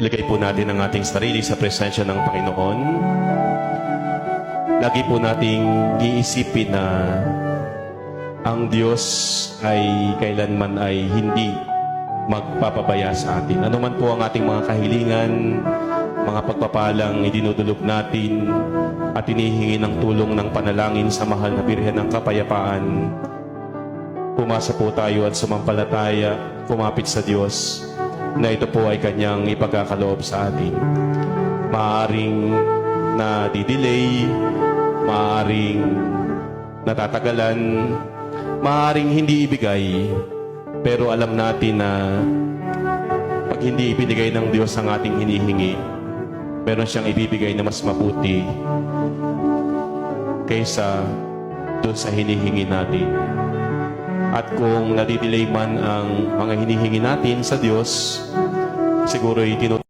Ilagay po natin ang ating sarili sa presensya ng Panginoon. Lagi po nating iisipin na ang Diyos ay kailanman ay hindi magpapabaya sa atin. Ano man po ang ating mga kahilingan, mga pagpapalang idinudulog natin at inihingi ng tulong ng panalangin sa mahal na Birhen ng Kapayapaan, pumasa po tayo at sumampalataya, kumapit sa Diyos na ito po ay kanyang ipagkakaloob sa atin. Maaring na didelay, maaring natatagalan, maaring hindi ibigay, pero alam natin na pag hindi ibinigay ng Diyos ang ating hinihingi, meron siyang ibibigay na mas mabuti kaysa doon sa hinihingi natin. At kung nadidelay man ang mga hinihingi natin sa Diyos, siguro ay tinutulungan